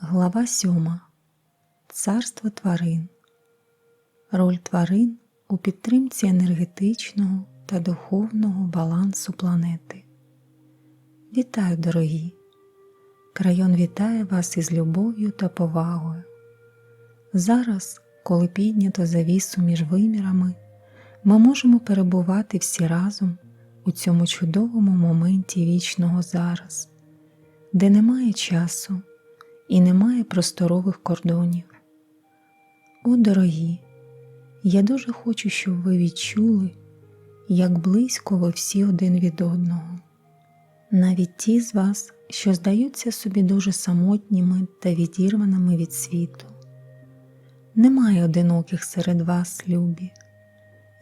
Глава 7. Царство тварин. Роль тварин у підтримці енергетичного та духовного балансу планети. Вітаю, дорогі! Крайон вітає вас із любов'ю та повагою. Зараз, коли піднято завісу між вимірами, ми можемо перебувати всі разом у цьому чудовому моменті вічного зараз, де немає часу і немає просторових кордонів. О, дорогі, я дуже хочу, щоб ви відчули, як близько ви всі один від одного, навіть ті з вас, що здаються собі дуже самотніми та відірваними від світу. Немає одиноких серед вас, любі,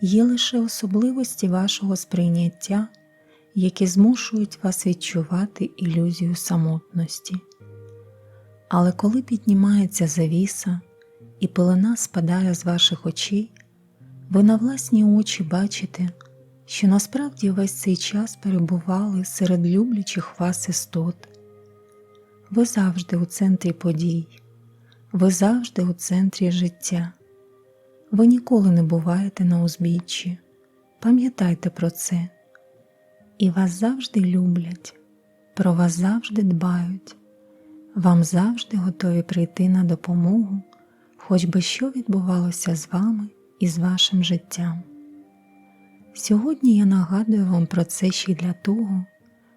є лише особливості вашого сприйняття, які змушують вас відчувати ілюзію самотності. Але коли піднімається завіса і пелена спадає з ваших очей, ви на власні очі бачите, що насправді весь цей час перебували серед люблячих вас істот. Ви завжди у центрі подій, ви завжди у центрі життя. Ви ніколи не буваєте на узбіччі. Пам'ятайте про це. І вас завжди люблять, про вас завжди дбають вам завжди готові прийти на допомогу, хоч би що відбувалося з вами і з вашим життям. Сьогодні я нагадую вам про це ще й для того,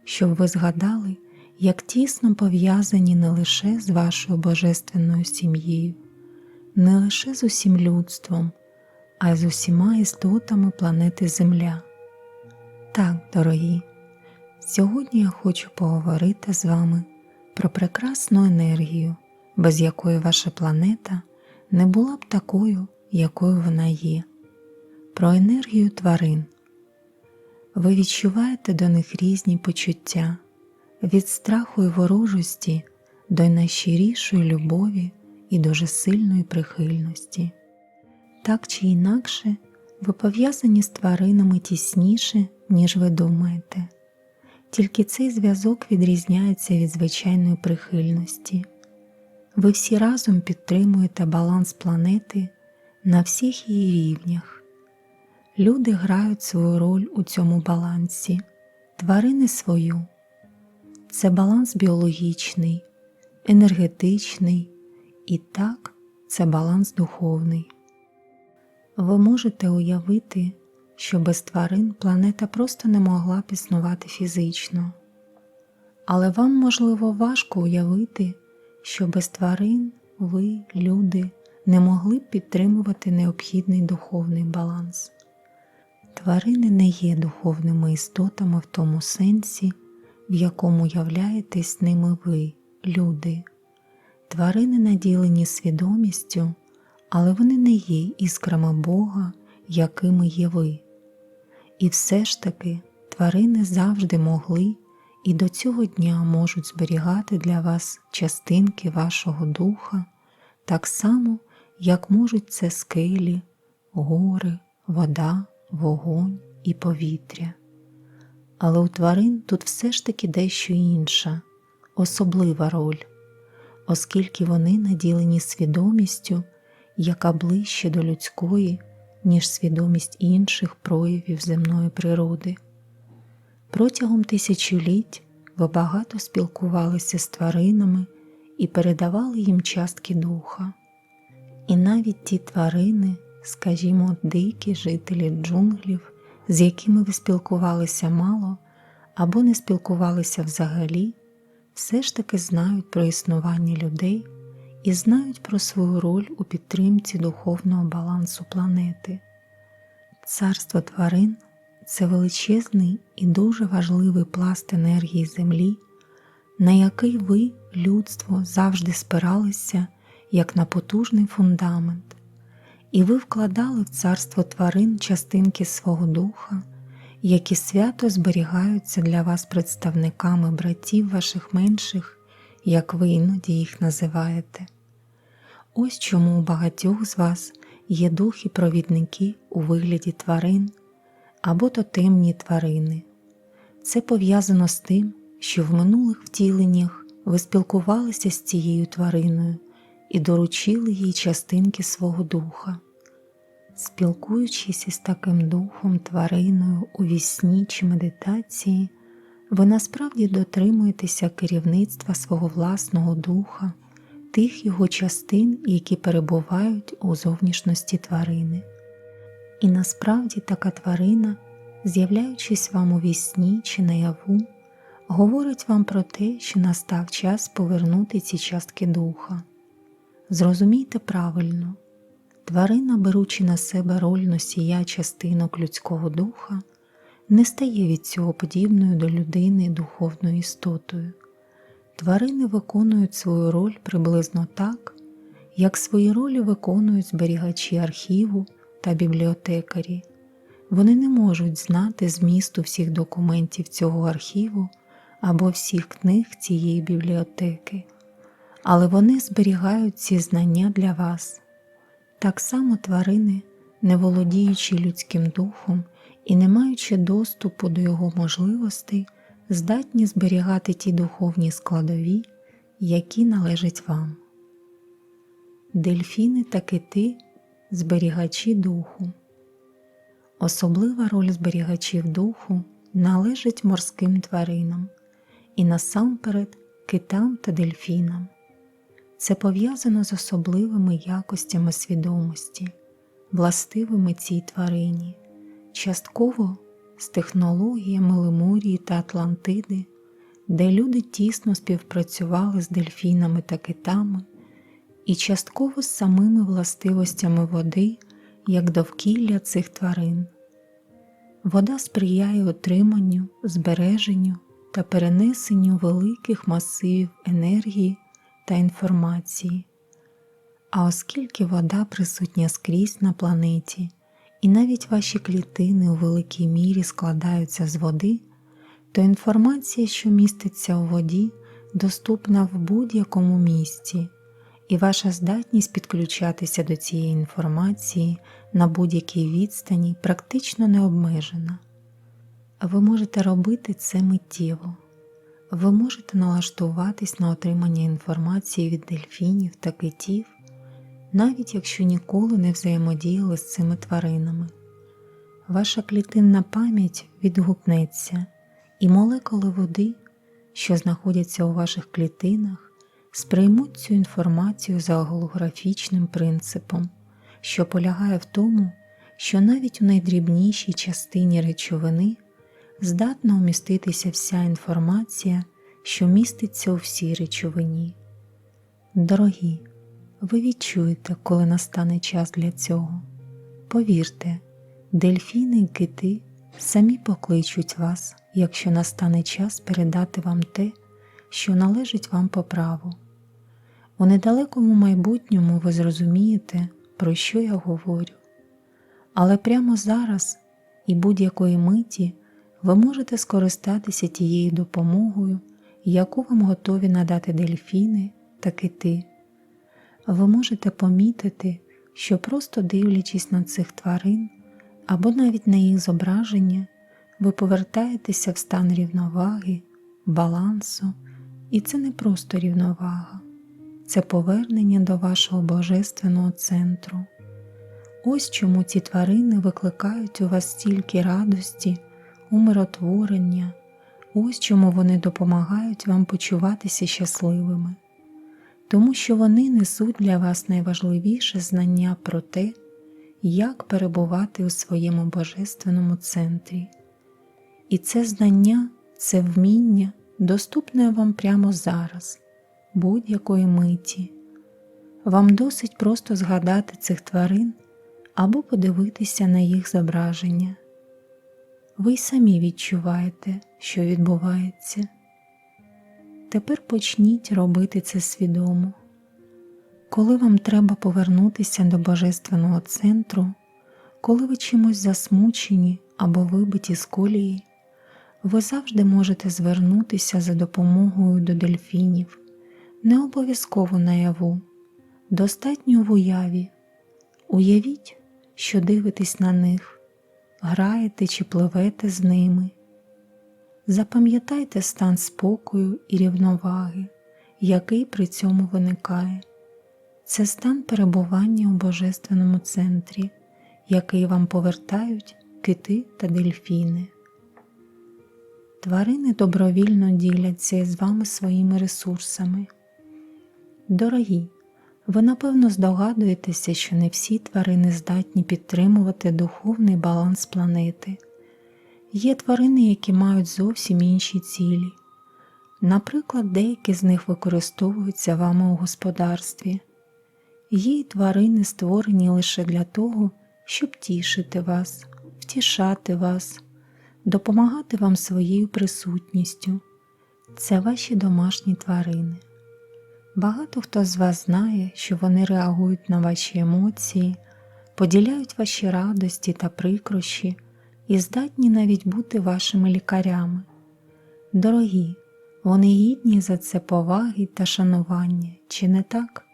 щоб ви згадали, як тісно пов'язані не лише з вашою божественною сім'єю, не лише з усім людством, а й з усіма істотами планети Земля. Так, дорогі, сьогодні я хочу поговорити з вами про прекрасну енергію, без якої ваша планета не була б такою, якою вона є, про енергію тварин. Ви відчуваєте до них різні почуття, від страху і ворожості до найщирішої любові і дуже сильної прихильності. Так чи інакше, ви пов'язані з тваринами тісніше, ніж ви думаєте тільки цей зв'язок відрізняється від звичайної прихильності. Ви всі разом підтримуєте баланс планети на всіх її рівнях. Люди грають свою роль у цьому балансі, тварини свою. Це баланс біологічний, енергетичний і так це баланс духовний. Ви можете уявити, що без тварин планета просто не могла б існувати фізично. Але вам, можливо, важко уявити, що без тварин ви, люди, не могли б підтримувати необхідний духовний баланс. Тварини не є духовними істотами в тому сенсі, в якому являєтесь ними ви, люди. Тварини наділені свідомістю, але вони не є іскрами Бога, якими є ви. І все ж таки тварини завжди могли і до цього дня можуть зберігати для вас частинки вашого духа, так само, як можуть це скелі, гори, вода, вогонь і повітря. Але у тварин тут все ж таки дещо інша, особлива роль, оскільки вони наділені свідомістю, яка ближче до людської ніж свідомість інших проявів земної природи. Протягом тисячоліть ви багато спілкувалися з тваринами і передавали їм частки духа. І навіть ті тварини, скажімо, дикі жителі джунглів, з якими ви спілкувалися мало або не спілкувалися взагалі, все ж таки знають про існування людей і знають про свою роль у підтримці духовного балансу планети. Царство тварин це величезний і дуже важливий пласт енергії Землі, на який ви, людство, завжди спиралися як на потужний фундамент, і ви вкладали в царство тварин частинки свого духа, які свято зберігаються для вас представниками братів ваших менших як ви іноді їх називаєте. Ось чому у багатьох з вас є духи-провідники у вигляді тварин або тотемні тварини. Це пов'язано з тим, що в минулих втіленнях ви спілкувалися з цією твариною і доручили їй частинки свого духа. Спілкуючись із таким духом, твариною у вісні чи медитації, ви насправді дотримуєтеся керівництва свого власного духа, тих його частин, які перебувають у зовнішності тварини. І насправді така тварина, з'являючись вам у вісні чи наяву, говорить вам про те, що настав час повернути ці частки духа. Зрозумійте правильно, тварина, беручи на себе роль носія частинок людського духа, не стає від цього подібною до людини духовною істотою. Тварини виконують свою роль приблизно так, як свої ролі виконують зберігачі архіву та бібліотекарі. Вони не можуть знати змісту всіх документів цього архіву або всіх книг цієї бібліотеки, але вони зберігають ці знання для вас. Так само тварини, не володіючи людським духом і не маючи доступу до його можливостей, здатні зберігати ті духовні складові, які належать вам. Дельфіни та кити зберігачі духу. Особлива роль зберігачів духу належить морським тваринам і насамперед китам та дельфінам. Це пов'язано з особливими якостями свідомості, властивими цій тварині, частково з технологіями Лемурії та Атлантиди, де люди тісно співпрацювали з дельфінами та китами, і частково з самими властивостями води як довкілля цих тварин. Вода сприяє отриманню, збереженню та перенесенню великих масивів енергії та інформації. А оскільки вода присутня скрізь на планеті, і навіть ваші клітини у великій мірі складаються з води, то інформація, що міститься у воді, доступна в будь-якому місці, і ваша здатність підключатися до цієї інформації на будь-якій відстані практично не обмежена. Ви можете робити це миттєво. Ви можете налаштуватись на отримання інформації від дельфінів та китів, навіть якщо ніколи не взаємодіяли з цими тваринами. Ваша клітинна пам'ять відгукнеться, і молекули води, що знаходяться у ваших клітинах, сприймуть цю інформацію за голографічним принципом, що полягає в тому, що навіть у найдрібнішій частині речовини здатна уміститися вся інформація, що міститься у всій речовині. Дорогі, ви відчуєте, коли настане час для цього. Повірте, дельфіни й кити самі покличуть вас, якщо настане час передати вам те, що належить вам по праву. У недалекому майбутньому ви зрозумієте, про що я говорю. Але прямо зараз і будь-якої миті ви можете скористатися тією допомогою, яку вам готові надати дельфіни та кити. Ви можете помітити, що просто дивлячись на цих тварин або навіть на їх зображення, ви повертаєтеся в стан рівноваги, балансу, і це не просто рівновага, це повернення до вашого божественного центру. Ось чому ці тварини викликають у вас стільки радості умиротворення, ось чому вони допомагають вам почуватися щасливими, тому що вони несуть для вас найважливіше знання про те, як перебувати у своєму божественному центрі. І це знання, це вміння доступне вам прямо зараз, будь-якої миті. Вам досить просто згадати цих тварин або подивитися на їх зображення ви й самі відчуваєте, що відбувається. Тепер почніть робити це свідомо. Коли вам треба повернутися до Божественного центру, коли ви чимось засмучені або вибиті з колії, ви завжди можете звернутися за допомогою до дельфінів, не обов'язково наяву, достатньо в уяві. Уявіть, що дивитесь на них граєте чи пливете з ними. Запам'ятайте стан спокою і рівноваги, який при цьому виникає. Це стан перебування у божественному центрі, який вам повертають кити та дельфіни. Тварини добровільно діляться із вами своїми ресурсами. Дорогі, ви напевно здогадуєтеся, що не всі тварини здатні підтримувати духовний баланс планети. Є тварини, які мають зовсім інші цілі. Наприклад, деякі з них використовуються вами у господарстві. Є тварини, створені лише для того, щоб тішити вас, втішати вас, допомагати вам своєю присутністю. Це ваші домашні тварини. Багато хто з вас знає, що вони реагують на ваші емоції, поділяють ваші радості та прикрощі і здатні навіть бути вашими лікарями. Дорогі, вони гідні за це поваги та шанування, чи не так?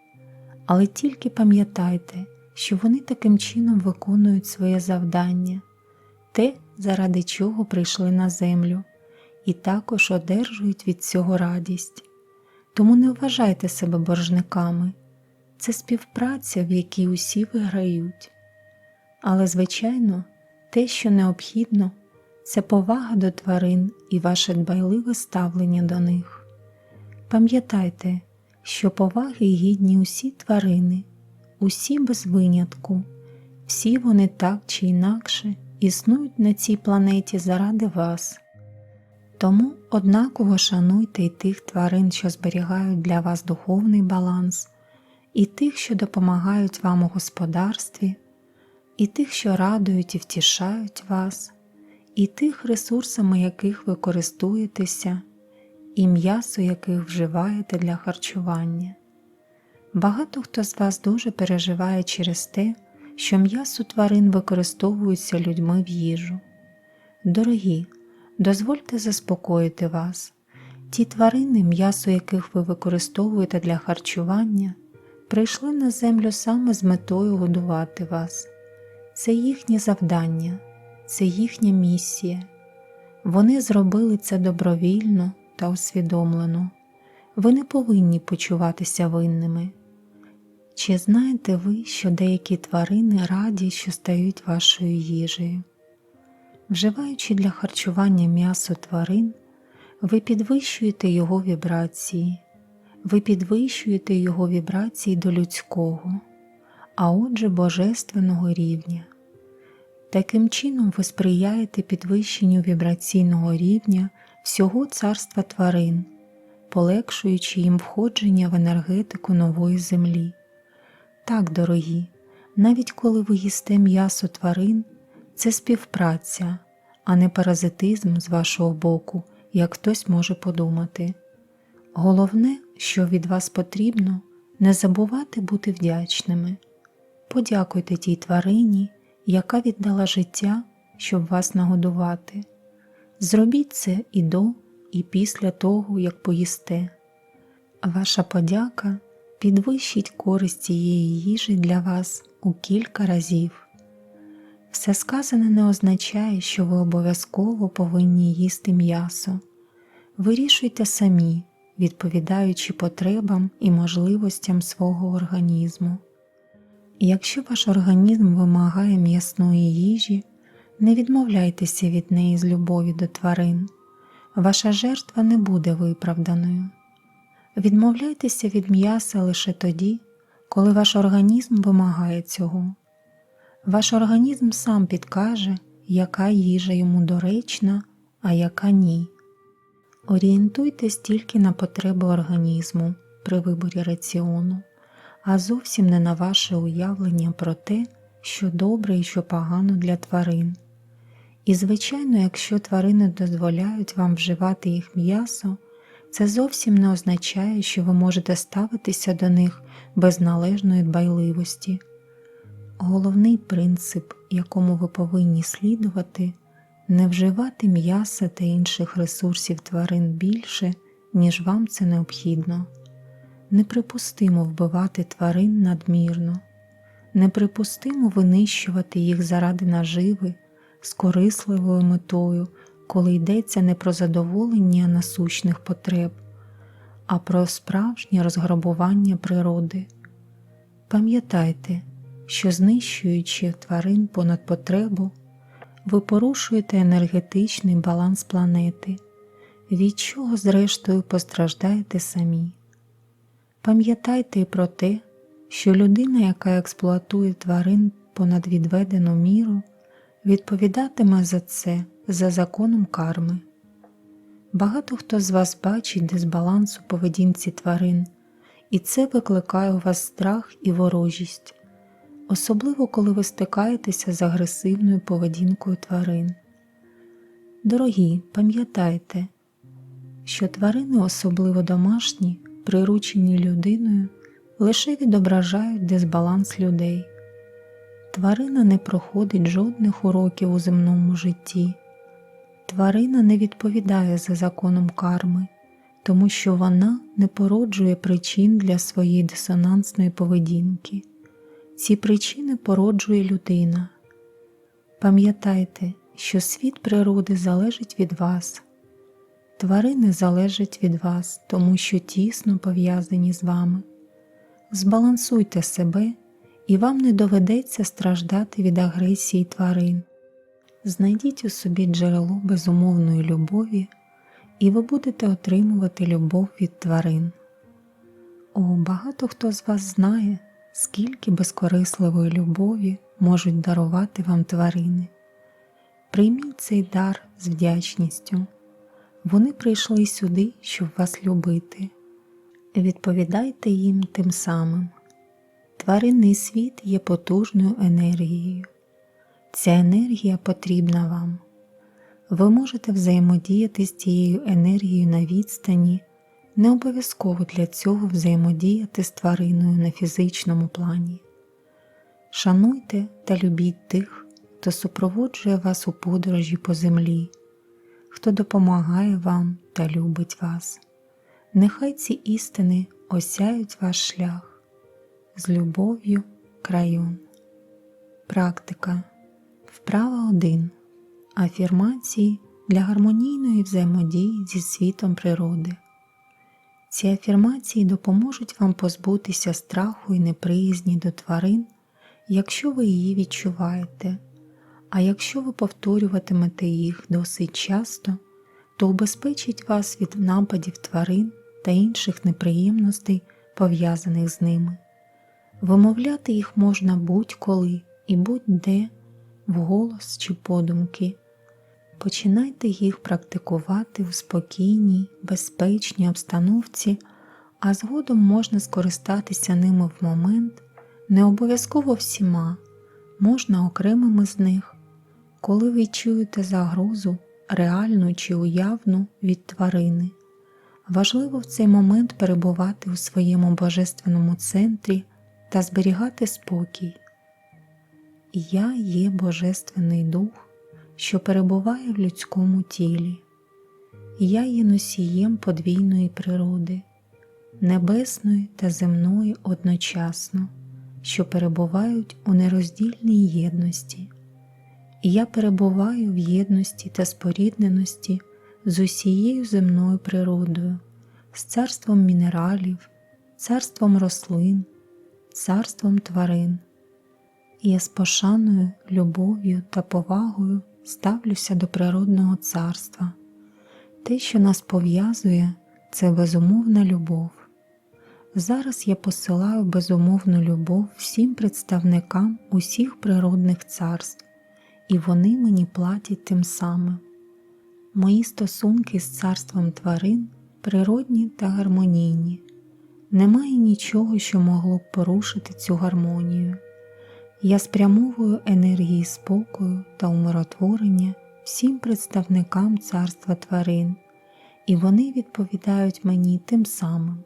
Але тільки пам'ятайте, що вони таким чином виконують своє завдання, те, заради чого прийшли на землю, і також одержують від цього радість. Тому не вважайте себе боржниками, це співпраця, в якій усі виграють. Але, звичайно, те, що необхідно, це повага до тварин і ваше дбайливе ставлення до них. Пам'ятайте, що поваги гідні усі тварини, усі без винятку, всі вони так чи інакше існують на цій планеті заради вас. Тому однаково шануйте і тих тварин, що зберігають для вас духовний баланс, і тих, що допомагають вам у господарстві, і тих, що радують і втішають вас, і тих, ресурсами яких ви користуєтеся, і м'ясо яких вживаєте для харчування. Багато хто з вас дуже переживає через те, що м'ясо тварин використовується людьми в їжу. Дорогі, дозвольте заспокоїти вас. Ті тварини, м'ясо яких ви використовуєте для харчування, прийшли на землю саме з метою годувати вас. Це їхнє завдання, це їхня місія. Вони зробили це добровільно та усвідомлено. Ви не повинні почуватися винними. Чи знаєте ви, що деякі тварини раді, що стають вашою їжею? Вживаючи для харчування м'ясо тварин, ви підвищуєте його вібрації, ви підвищуєте його вібрації до людського, а отже божественного рівня. Таким чином ви сприяєте підвищенню вібраційного рівня всього царства тварин, полегшуючи їм входження в енергетику нової землі. Так, дорогі, навіть коли ви їсте м'ясо тварин, це співпраця, а не паразитизм з вашого боку, як хтось може подумати. Головне, що від вас потрібно, не забувати бути вдячними. Подякуйте тій тварині, яка віддала життя, щоб вас нагодувати. Зробіть це і до, і після того, як поїсте. Ваша подяка підвищить користь цієї їжі для вас у кілька разів. Все сказане не означає, що ви обов'язково повинні їсти м'ясо. Вирішуйте самі, відповідаючи потребам і можливостям свого організму. Якщо ваш організм вимагає м'ясної їжі, не відмовляйтеся від неї з любові до тварин, ваша жертва не буде виправданою. Відмовляйтеся від м'яса лише тоді, коли ваш організм вимагає цього. Ваш організм сам підкаже, яка їжа йому доречна, а яка ні. Орієнтуйтесь тільки на потреби організму при виборі раціону, а зовсім не на ваше уявлення про те, що добре і що погано для тварин. І, звичайно, якщо тварини дозволяють вам вживати їх м'ясо, це зовсім не означає, що ви можете ставитися до них без належної дбайливості. Головний принцип, якому ви повинні слідувати, не вживати м'яса та інших ресурсів тварин більше, ніж вам це необхідно. Неприпустимо вбивати тварин надмірно, неприпустимо винищувати їх заради наживи з корисливою метою, коли йдеться не про задоволення насущних потреб, а про справжнє розграбування природи. Пам'ятайте, що знищуючи тварин понад потребу, ви порушуєте енергетичний баланс планети, від чого, зрештою, постраждаєте самі. Пам'ятайте і про те, що людина, яка експлуатує тварин понад відведену міру, відповідатиме за це за законом карми. Багато хто з вас бачить дисбаланс у поведінці тварин, і це викликає у вас страх і ворожість, особливо коли ви стикаєтеся з агресивною поведінкою тварин. Дорогі, пам'ятайте, що тварини, особливо домашні, приручені людиною, лише відображають дисбаланс людей. Тварина не проходить жодних уроків у земному житті. Тварина не відповідає за законом карми, тому що вона не породжує причин для своєї дисонансної поведінки. Ці причини породжує людина. Пам'ятайте, що світ природи залежить від вас. Тварини залежать від вас, тому що тісно пов'язані з вами. Збалансуйте себе, і вам не доведеться страждати від агресії тварин. Знайдіть у собі джерело безумовної любові, і ви будете отримувати любов від тварин. О, багато хто з вас знає, скільки безкорисливої любові можуть дарувати вам тварини. Прийміть цей дар з вдячністю. Вони прийшли сюди, щоб вас любити. Відповідайте їм тим самим. Тваринний світ є потужною енергією. Ця енергія потрібна вам. Ви можете взаємодіяти з цією енергією на відстані, не обов'язково для цього взаємодіяти з твариною на фізичному плані. Шануйте та любіть тих, хто супроводжує вас у подорожі по землі, хто допомагає вам та любить вас. Нехай ці істини осяють ваш шлях з любов'ю крайон. Практика. Вправа 1. Афірмації для гармонійної взаємодії зі світом природи. Ці афірмації допоможуть вам позбутися страху і неприязні до тварин, якщо ви її відчуваєте. А якщо ви повторюватимете їх досить часто, то убезпечить вас від нападів тварин та інших неприємностей, пов'язаних з ними. Вимовляти їх можна будь-коли і будь-де, вголос чи подумки. Починайте їх практикувати у спокійній, безпечній обстановці, а згодом можна скористатися ними в момент, не обов'язково всіма, можна окремими з них, коли ви чуєте загрозу, реальну чи уявну від тварини. Важливо в цей момент перебувати у своєму божественному центрі та зберігати спокій. Я є Божественний Дух, що перебуває в людському тілі, я є носієм подвійної природи, небесної та земної одночасно, що перебувають у нероздільній єдності, і я перебуваю в єдності та спорідненості з усією земною природою, з царством мінералів, царством рослин, царством тварин. І я з пошаною, любов'ю та повагою ставлюся до природного царства. Те, що нас пов'язує, це безумовна любов. Зараз я посилаю безумовну любов всім представникам усіх природних царств, і вони мені платять тим самим. Мої стосунки з царством тварин природні та гармонійні. Немає нічого, що могло б порушити цю гармонію. Я спрямовую енергії спокою та умиротворення всім представникам царства тварин, і вони відповідають мені тим самим.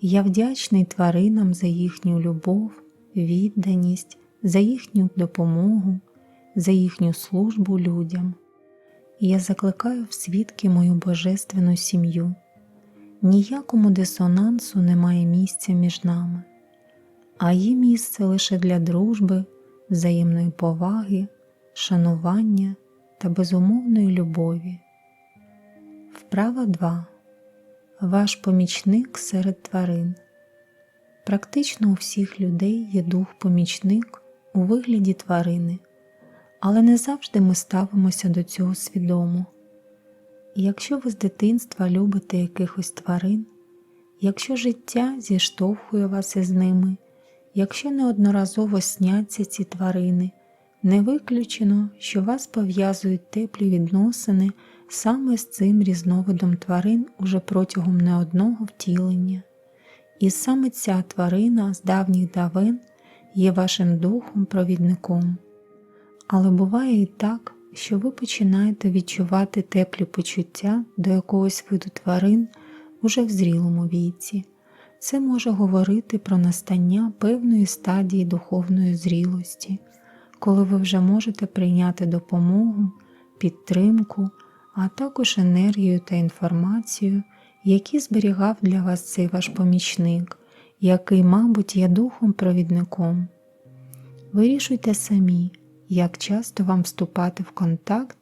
Я вдячний тваринам за їхню любов, відданість, за їхню допомогу, за їхню службу людям. Я закликаю в свідки мою божественну сім'ю. Ніякому дисонансу немає місця між нами а є місце лише для дружби, взаємної поваги, шанування та безумовної любові. Вправа 2. ваш помічник серед тварин. Практично у всіх людей є дух-помічник у вигляді тварини, але не завжди ми ставимося до цього свідомо. Якщо ви з дитинства любите якихось тварин, якщо життя зіштовхує вас із ними, якщо неодноразово сняться ці тварини, не виключено, що вас пов'язують теплі відносини саме з цим різновидом тварин уже протягом не одного втілення. І саме ця тварина з давніх давен є вашим духом-провідником. Але буває і так, що ви починаєте відчувати теплі почуття до якогось виду тварин уже в зрілому віці. Це може говорити про настання певної стадії духовної зрілості, коли ви вже можете прийняти допомогу, підтримку, а також енергію та інформацію, які зберігав для вас цей ваш помічник, який, мабуть, є духом-провідником. Вирішуйте самі, як часто вам вступати в контакт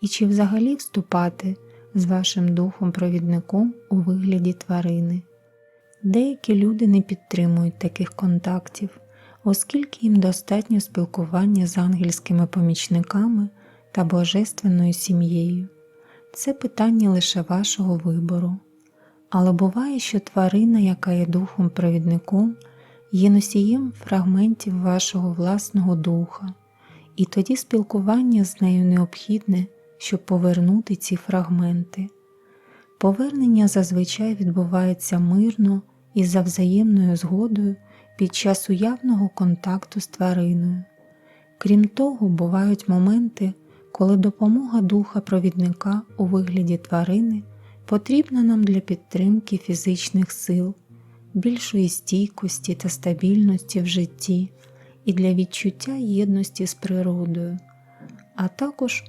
і чи взагалі вступати з вашим духом-провідником у вигляді тварини. Деякі люди не підтримують таких контактів, оскільки їм достатньо спілкування з ангельськими помічниками та божественною сім'єю. Це питання лише вашого вибору. Але буває, що тварина, яка є духом-провідником, є носієм фрагментів вашого власного духа, і тоді спілкування з нею необхідне, щоб повернути ці фрагменти. Повернення зазвичай відбувається мирно і за взаємною згодою під час уявного контакту з твариною. Крім того, бувають моменти, коли допомога духа-провідника у вигляді тварини потрібна нам для підтримки фізичних сил, більшої стійкості та стабільності в житті і для відчуття єдності з природою, а також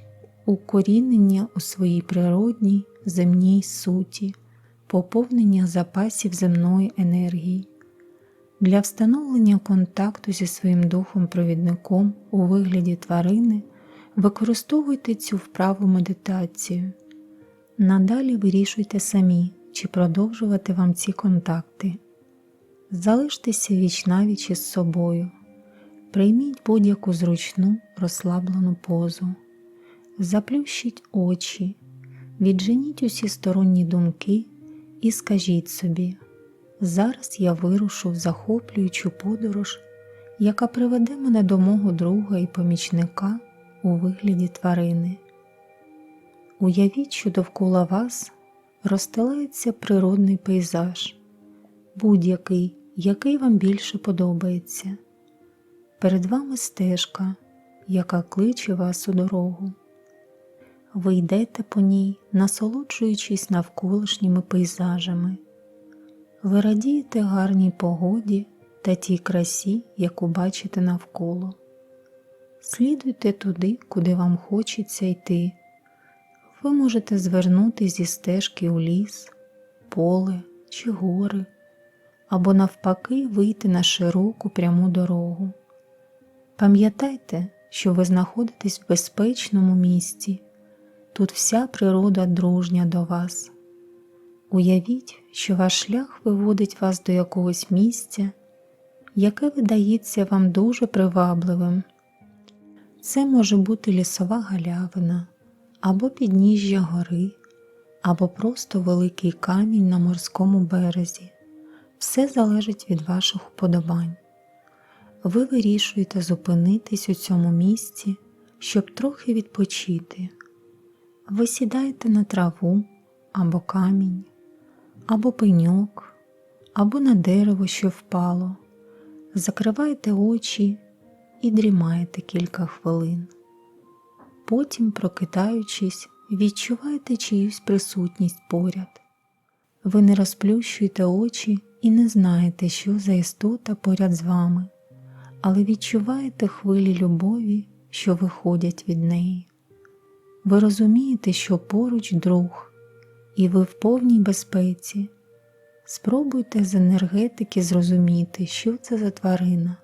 укорінення у своїй природній земній суті, поповнення запасів земної енергії. Для встановлення контакту зі своїм духом-провідником у вигляді тварини використовуйте цю вправу медитацію. Надалі вирішуйте самі, чи продовжувати вам ці контакти. Залиштеся віч-навіч із собою, прийміть будь-яку зручну розслаблену позу, заплющіть очі, відженіть усі сторонні думки і скажіть собі, зараз я вирушу в захоплюючу подорож, яка приведе мене до мого друга і помічника у вигляді тварини. Уявіть, що довкола вас розстилається природний пейзаж, будь-який, який вам більше подобається. Перед вами стежка, яка кличе вас у дорогу. Ви йдете по ній, насолоджуючись навколишніми пейзажами. Ви радієте гарній погоді та тій красі, яку бачите навколо. Слідуйте туди, куди вам хочеться йти ви можете звернути зі стежки у ліс, поле чи гори, або навпаки вийти на широку пряму дорогу. Пам'ятайте, що ви знаходитесь в безпечному місці, тут вся природа дружня до вас. Уявіть, що ваш шлях виводить вас до якогось місця, яке видається вам дуже привабливим. Це може бути лісова галявина або підніжжя гори, або просто великий камінь на морському березі. Все залежить від ваших вподобань. Ви вирішуєте зупинитись у цьому місці, щоб трохи відпочити. Ви сідаєте на траву або камінь, або пеньок, або на дерево, що впало, закриваєте очі і дрімаєте кілька хвилин. Потім, прокидаючись, відчуваєте чиюсь присутність поряд. Ви не розплющуєте очі і не знаєте, що за істота поряд з вами, але відчуваєте хвилі любові, що виходять від неї. Ви розумієте, що поруч друг, і ви в повній безпеці. Спробуйте з енергетики зрозуміти, що це за тварина.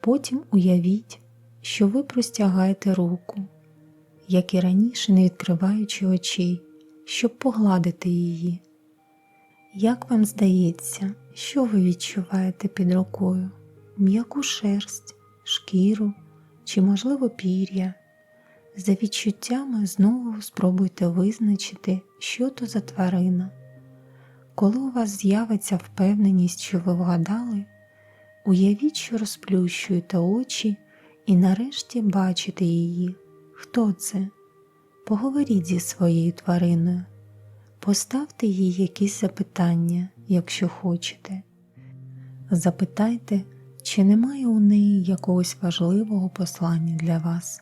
Потім уявіть, що ви простягаєте руку як і раніше, не відкриваючи очей, щоб погладити її. Як вам здається, що ви відчуваєте під рукою? М'яку шерсть, шкіру чи, можливо, пір'я? За відчуттями знову спробуйте визначити, що то за тварина. Коли у вас з'явиться впевненість, що ви вгадали, уявіть, що розплющуєте очі і нарешті бачите її. Хто це? Поговоріть зі своєю твариною. Поставте їй якісь запитання, якщо хочете. Запитайте, чи немає у неї якогось важливого послання для вас.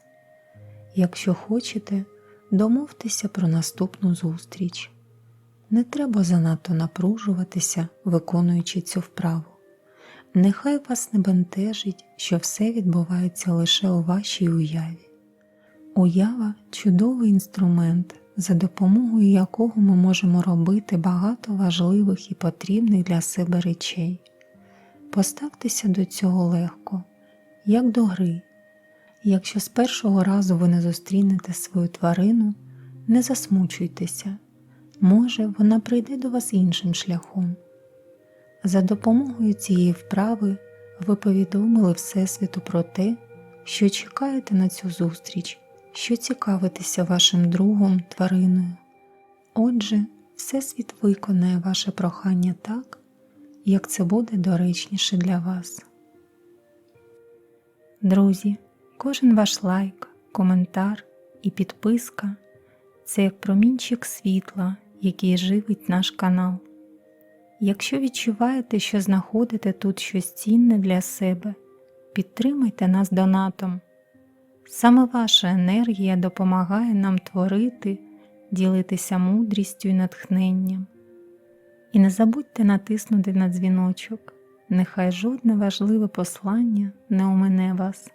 Якщо хочете, домовтеся про наступну зустріч. Не треба занадто напружуватися, виконуючи цю вправу. Нехай вас не бентежить, що все відбувається лише у вашій уяві. Уява чудовий інструмент, за допомогою якого ми можемо робити багато важливих і потрібних для себе речей. Поставтеся до цього легко, як до гри. Якщо з першого разу ви не зустрінете свою тварину, не засмучуйтеся, може, вона прийде до вас іншим шляхом. За допомогою цієї вправи ви повідомили Всесвіту про те, що чекаєте на цю зустріч, що цікавитеся вашим другом, твариною. Отже, Всесвіт виконає ваше прохання так, як це буде доречніше для вас. Друзі, кожен ваш лайк, коментар і підписка це як промінчик світла, який живить наш канал. Якщо відчуваєте, що знаходите тут щось цінне для себе, підтримайте нас донатом. Саме ваша енергія допомагає нам творити, ділитися мудрістю і натхненням. І не забудьте натиснути на дзвіночок, нехай жодне важливе послання не умине вас.